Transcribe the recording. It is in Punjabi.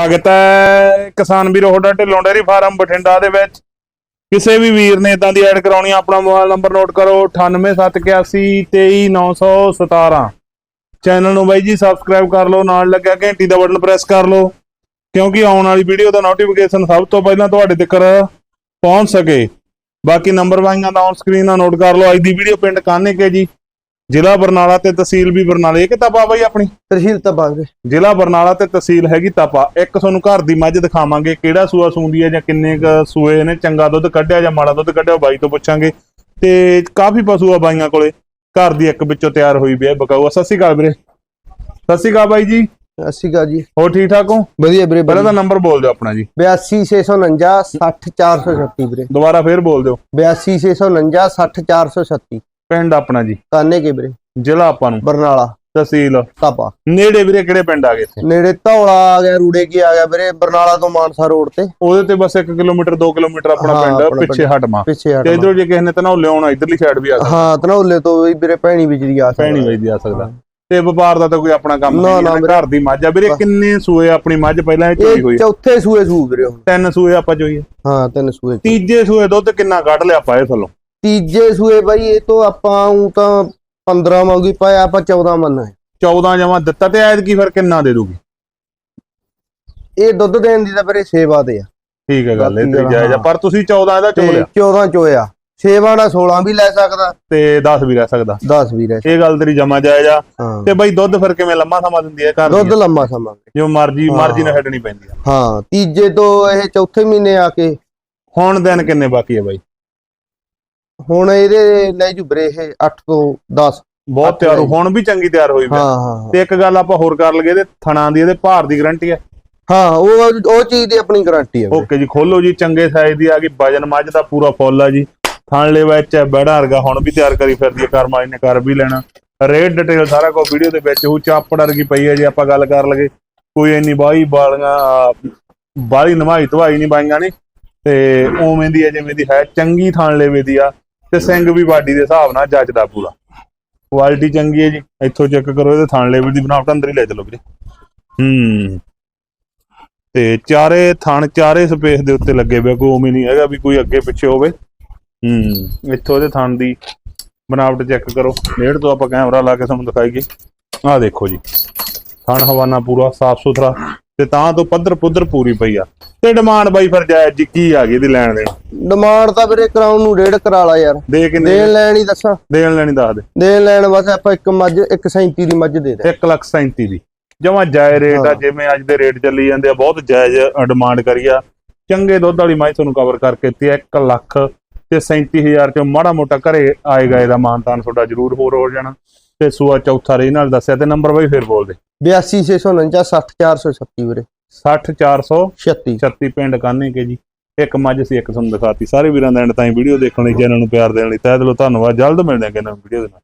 ਸਵਾਗਤ ਹੈ ਕਿਸਾਨ ਵੀਰੋ, ਤੁਹਾਡਾ ਢਿੱਲੋਂ ਡੇਰੀ ਫਾਰਮ ਬਠਿੰਡਾ ਦੇ ਵਿੱਚ। ਕਿਸੇ ਵੀ ਵੀਰ ਨੇ ਇਦਾਂ ਦੀ ਐਡ ਕਰਾਉਣੀ ਆਪਣਾ ਮੋਬਾਈਲ ਨੰਬਰ ਨੋਟ ਕਰੋ 9871823917 ਚੈਨਲ ਨੂੰ ਬਾਈ ਜੀ ਸਬਸਕ੍ਰਾਈਬ ਕਰ ਲਓ, ਨਾਲ ਲੱਗਿਆ ਘੰਟੀ ਦਾ ਬਟਨ ਪ੍ਰੈਸ ਕਰ ਲਓ, ਕਿਉਂਕਿ ਆਉਣ ਵਾਲੀ ਵੀਡੀਓ ਦਾ ਨੋਟੀਫਿਕੇਸ਼ਨ ਸਭ ਤੋਂ ਪਹਿਲਾਂ ਤੁਹਾਡੇ ਤੱਕ ਪਹੁੰਚ ਸਕੇ। ਬਾਕੀ ਨੰਬਰ ਵਾਈਆਂ ਦਾ ਔਨ ਸਕਰੀਨ ਨਾਲ ਨੋਟ ਕਰ ਲਓ। ਅੱਜ ਦੀ ਵੀਡੀਓ ਪਿੰਡ ਕਾਨੇ ਕੇ ਜੀ। ਜ਼ਿਲ੍ਹਾ ਬਰਨਾਲਾ ਤੇ ਤਹਿਸੀਲ ਵੀ ਬਰਨਾਲੇ ਇਹ ਕਿਤਾਬ ਆ ਬਾਈ ਆਪਣੀ? ਤਹਿਸੀਲ ਤਬਾਂਗੇ ਜ਼ਿਲ੍ਹਾ ਬਰਨਾਲਾ ਤੇ ਤਹਿਸੀਲ ਹੈਗੀ ਤਪਾ ਇੱਕ ਤੁਹਾਨੂੰ ਘਰ ਦੀ ਮੱਝ ਦਿਖਾਵਾਂਗੇ ਕਿਹੜਾ ਸੂਆ ਸੂੰਦੀ ਹੈ ਜਾਂ ਕਿੰਨੇ ਕ ਸੂਏ ਨੇ ਚੰਗਾ ਦੁੱਧ ਕੱਢਿਆ ਜਾਂ ਮਾੜਾ ਦੁੱਧ ਕੱਢਿਆ ਉਹ ਬਾਈ ਤੋਂ ਪੁੱਛਾਂਗੇ। ਤੇ ਕਾਫੀ ਪਸ਼ੂ ਆ ਬਾਈਆਂ ਕੋਲੇ ਘਰ ਦੀ ਇੱਕ ਵਿੱਚੋਂ ਤਿਆਰ ਹੋਈ ਵੀ ਹੈ ਬਕਾਊ ਸਤਿ ਸ਼੍ਰੀ ਅਕਾਲ ਵੀਰੇ। ਸਤਿ ਸ਼੍ਰੀ ਅਕਾਲ ਬਾਈ ਜੀ। ਅਸੀਂ ਕਾ ਜੀ। ਹੋਰ ਠੀਕ ਠਾਕ ਹੋ? ਵਧੀਆ ਵੀਰੇ ਪਹਿਲਾਂ ਤਾਂ ਨੰਬਰ ਬੋਲ ਦਿਓ ਆਪਣਾ ਜੀ। 82649 60436 ਵੀਰੇ। ਦੁਬਾਰਾ ਫੇਰ ਬੋਲ ਦਿਓ। 82649 60436 ਪਿੰਡ ਆਪਣਾ ਜੀ। ਕਾਨੇ ਕੇ ਵੀਰੇ? ਜ਼ਿਲ੍ਹਾ ਆਪਾਂ ਨੂੰ। ਬਰਨਾਲਾ। ਤਹਿਸੀਲ। ਤਾਪਾ ਨੇੜੇ ਵੀਰੇ ਕਿਹੜੇ ਪਿੰਡ ਆ ਗਏ ਇੱਥੇ? ਨੇੜੇ ਧੌਲਾ ਆ ਗਿਆ ਰੂੜੇ ਕੀ ਆ ਗਿਆ ਵੀਰੇ ਬਰਨਾਲਾ ਤੋਂ ਮਾਨਸਾ ਰੋਡ ਤੇ। ਉਹਦੇ ਤੇ ਬਸ 1 ਕਿਲੋਮੀਟਰ 2 ਕਿਲੋਮੀਟਰ ਆਪਣਾ ਹਾਂ, ਪਿੰਡ ਆਪਣਾ ਪਿੱਛੇ ਹਟਮਾ। ਪਿੱਛੇ ਹਟ ਤੇ ਇਧਰੋਂ ਜੇ ਕਿਸੇ ਨੇ ਤਾਂ ਲਿਆਉਣਾ ਇਧਰਲੀ ਸਾਈਡ ਵੀ ਆ ਸਕਦਾ। ਹਾਂ ਧਨੌਲੇ ਤੋਂ ਵੀ ਵੀਰੇ ਭੈਣੀ ਵਿਚਰੀ ਆ ਸਕਦਾ। ਪੈਣੀ ਵਜਦੀ ਆ ਸਕਦਾ। ਤੇ ਵਪਾਰ ਦਾ ਤਾਂ ਕੋਈ ਆਪਣਾ ਕੰਮ ਨਾ, ਨਹੀਂ ਨਾ ਹੈ। ਘਰ ਦੀ ਮੱਝ ਆ। ਵੀਰੇ ਕਿੰਨੇ ਸੂਏ ਆਪਣੀ ਮੱਝ? ਪਹਿਲਾਂ ਇਹ ਚੋਈ ਹੋਈ ਇਹ ਚੌਥੇ ਸੂਏ ਸੂ ਵੀਰੇ ਹੁਣ। ਤਿੰਨ ਸੂਏ ਆਪਾਂ ਚੋਈ ਆ। ਹਾਂ ਤਿੰਨ ਸੂਏ। ਤੀਜੇ ਸੂਏ ਦੁੱਧ ਕਿੰਨਾ ਕੱਢ ਲਿਆ ਆਪਾਂ ਇਹ ਥੱਲੋਂ? ਤੀਜੇ ਸੂਏ ਬਾਈ ਇਹ ਤੋਂ ਆਪਾਂ ਊਂ ਤਾਂ 15 ਮੰਗੀ ਪਾਇਆ ਆਪਾਂ 14 ਮੰਨਾ ਹੈ 14 ਜਮਾ ਦਿੱਤਾ ਤੇ ਐਦ ਕੀ ਫਿਰ ਕਿੰਨਾ ਦੇ ਦੂਗੀ? ਇਹ ਦੁੱਧ ਦੇਣ ਦੀ ਤਾਂ ਵੀਰੇ ਸੇਵਾ ਤੇ ਆ। ਠੀਕ ਹੈ ਗੱਲ ਇਹ ਤੇ ਜਾਇਜ਼ ਆ। ਪਰ ਤੁਸੀਂ 14 ਇਹਦਾ ਚੋ ਤੇ ਲਿਆ। 14 ਚੋਇਆ। ਸੇਵਾ ਦਾ 16 ਵੀ ਲੈ ਸਕਦਾ। ਤੇ 10 ਵੀ ਰਹਿ ਸਕਦਾ। 10 ਵੀ ਰਹਿ ਇਹ ਗੱਲ ਤੇਰੀ ਜਮਾ ਜਾਇਜ਼ ਆ। ਤੇ ਬਈ ਦੁੱਧ ਫਿਰ ਕਿਵੇਂ ਲੰਮਾ ਸਮਾਂ ਦਿੰਦੀ ਹੈ ਘਰ ਦੁੱਧ ਦੀ ਲੰਮਾ ਸਮਾਂ ਜੋ ਮਰਜ਼ੀ। ਮਰਜ਼ੀ ਨਾਲ ਛੱਡਣੀ ਪੈਂਦੀ ਆ। ਹਾਂ ਤੀਜੇ ਤੋਂ ਇਹ ਚੌਥੇ ਮਹੀਨੇ ਆ ਕੇ। ਹੁਣ ਦਿਨ ਕਿੰਨੇ ਬਾਕੀ ਆ ਬਾਈ? ਹੁਣ ਇਹਦੇ ਲੈ ਜੂ ਇਹ 8 ਤੋਂ 10 ਬਹੁਤ ਤਿਆਰ। ਹੁਣ ਵੀ ਚੰਗੀ ਤਿਆਰ ਹੋਈ ਹਾਂ ਤੇ ਇੱਕ ਗੱਲ ਆਪਾਂ ਹੋਰ ਕਰ ਲਈਏ ਇਹਦੇ ਥਣਾ ਦੀ ਇਹਦੇ ਭਾਰ ਦੀ ਗਾਰੰਟੀ ਹੈ ਹਾਂ ਉਹ ਉਹ ਚੀਜ਼ ਦੀ ਆਪਣੀ ਗਾਰੰਟੀ ਹੈ। ਓਕੇ ਜੀ ਖੋਲੋ ਜੀ ਚੰਗੇ ਸਾਈਜ਼ ਦੀ ਆ ਗਈ ਵਜਨ ਮੱਝ ਦਾ ਪੂਰਾ ਫੁੱਲ ਆ ਜੀ। ਥਾਣਲੇ ਵਿੱਚ ਹੈ, ਬੈੜਾ ਵਰਗਾ ਹੁਣ ਵੀ ਤਿਆਰ ਕਰੀ ਫਿਰਦੀ ਹੈ ਕਰਮ ਵਾਲੀ ਨੇ ਕਰ ਵੀ ਲੈਣਾ। ਰੇਟ ਡਿਟੇਲ ਸਾਰਾ ਕੁਝ ਵੀਡੀਓ ਦੇ ਵਿੱਚ ਉਹ ਚਾਪੜ ਵਰਗੀ ਪਈ ਹੈ ਜੀ ਆਪਾਂ ਗੱਲ ਕਰ ਲਗੇ ਕੋਈ ਇੰਨੀ ਬਾਈ ਬਾਲੀਆਂ ਬਾਲੀ ਨਮਾਈ ਧਵਾਈ ਨਹੀਂ ਬਾਈਆਂ ਨੇ। ਤੇ ਉਵੇਂ ਦੀ ਹੈ ਜਿਵੇਂ ਦੀ ਹੈ ਚੰਗੀ ਥਾਣਲੇ ਦੀ ਆ। ਤੇ ਸਿੰਘ ਵੀ ਬਾਡੀ ਦੇ ਹਿਸਾਬ ਨਾਲ ਜੱਜਦਾ ਪੂਰਾ। ਕੁਆਲਿਟੀ ਚੰਗੀ ਹੈ ਜੀ, ਇੱਥੋਂ ਚੈੱਕ ਕਰੋ, ਇਹਦੇ ਥਾਣਲੇ ਦੀ ਬਣਾਵਟ ਅੰਦਰ ਹੀ ਲੈ ਚਲੋ ਵੀਰੇ। ਹੂੰ। ਤੇ ਚਾਰੇ ਥਣ, ਚਾਰੇ ਸਪੇਸ ਦੇ ਉੱਤੇ ਲੱਗੇ ਹੋਏ ਕੋਈ ਉਵੇਂ ਨਹੀਂ ਹੈਗਾ ਵੀ ਕੋਈ ਅੱਗੇ ਪਿੱਛੇ ਹੋਵੇ। ਹੂੰ, ਇੱਥੋਂ ਇਹਦੇ ਥਣ ਦੀ ਬਣਾਵਟ ਚੈੱਕ ਕਰੋ। ਨੇੜ ਤੋਂ ਆਪਾਂ ਕੈਮਰਾ ਲਾ ਕੇ ਤੁਹਾਨੂੰ ਦਿਖਾਈਏ। ਆਹ ਦੇਖੋ ਜੀ। ਥਣ ਹਵਾਨਾ ਪੂਰਾ ਸਾਫ਼ ਸੁਥਰਾ ਤੇ ਤਾਂ ਤੋਂ ਪੱਧਰ ਪੁੱਧਰ ਪੂਰੀ ਪਈ ਆ। ਤੇ ਡਿਮਾਂਡ ਬਾਈ ਫਿਰ ਜਾਇਜ਼ ਜੀ ਕੀ ਆ ਗਈ ਇਹਦੀ ਲੈਣ ਦੇਣ? ਡਿਮਾਂਡ ਤਾਂ ਵੀਰੇ ਕਰਾਉਣ ਨੂੰ ਰੇਡ ਕਰਾ ਲਾ ਯਾਰ। ਦੇ ਕਿੰਨੇ ਦੇਣ ਲੈਣ ਹੀ ਦੱਸਾਂ। ਦੇਣ ਲੈਣੀ ਦੱਸ ਦੇ। ਦੇਣ ਲੈਣ ਬਸ ਆਪਾਂ ਇੱਕ ਮੱਝ ਇੱਕ 37 ਦੀ ਮੱਝ ਦੇ ਦੇ। 1 ਲੱਖ 37 ਦੀ। ਜਮਾ ਜਾਇਜ਼ ਰੇਟ ਆ ਹਾਂ। ਜਿਵੇਂ ਅੱਜ ਦੇ ਰੇਟ ਚੱਲੀ ਜਾਂਦੇ ਆ ਬਹੁਤ ਜਾਇਜ਼ ਡਿਮਾਂਡ ਕਰੀ ਆ। ਚੰਗੇ ਦੁੱਧ ਵਾਲੀ ਮਾਈ ਤੁਹਾਨੂੰ ਕਵਰ ਕਰਕੇ ਦਿੱਤੀ ਆ 1 ਲੱਖ ਤੇ 37000 ਚੋਂ ਮਾੜਾ ਮੋਟਾ ਘਰੇ ਆਏਗਾ ਇਹਦਾ ਮਾਨਤਾਨ ਤੁਹਾਡਾ ਜ਼ਰੂਰ ਹੋਰ ਹੋ ਜਾਣਾ। ਤੇ ਸੂਆ ਚੌਥਾ ਰੇ ਨਾਲ ਦੱਸਿਆ ਤੇ ਨੰਬਰ ਬਾਈ ਫੇਰ ਬੋਲ ਦੇ 82649 60436 ਵੀਰੇ। 60436 36 ਪਿੰਡ ਕਾਨੇ ਕੇ ਜੀ। ਇੱਕ ਮੱਝ ਸੀ ਇੱਕ ਤੁਹਾਨੂੰ ਦਿਖਾਤੀ। ਸਾਰੇ ਵੀਰਾਂ ਦਾ ਐਂਡ ਤਾਈਂ ਵੀਡੀਓ ਦੇਖਣ ਲਈ ਚੈਨਲ ਨੂੰ ਪਿਆਰ ਦੇਣ ਲਈ ਤਹਿ ਦਿਲੋਂ ਧੰਨਵਾਦ। ਜਲਦ ਮਿਲਦੇ ਹਾਂ ਕਿ ਨਵੀਂ ਵੀਡੀਓ ਦੇ ਨਾਲ।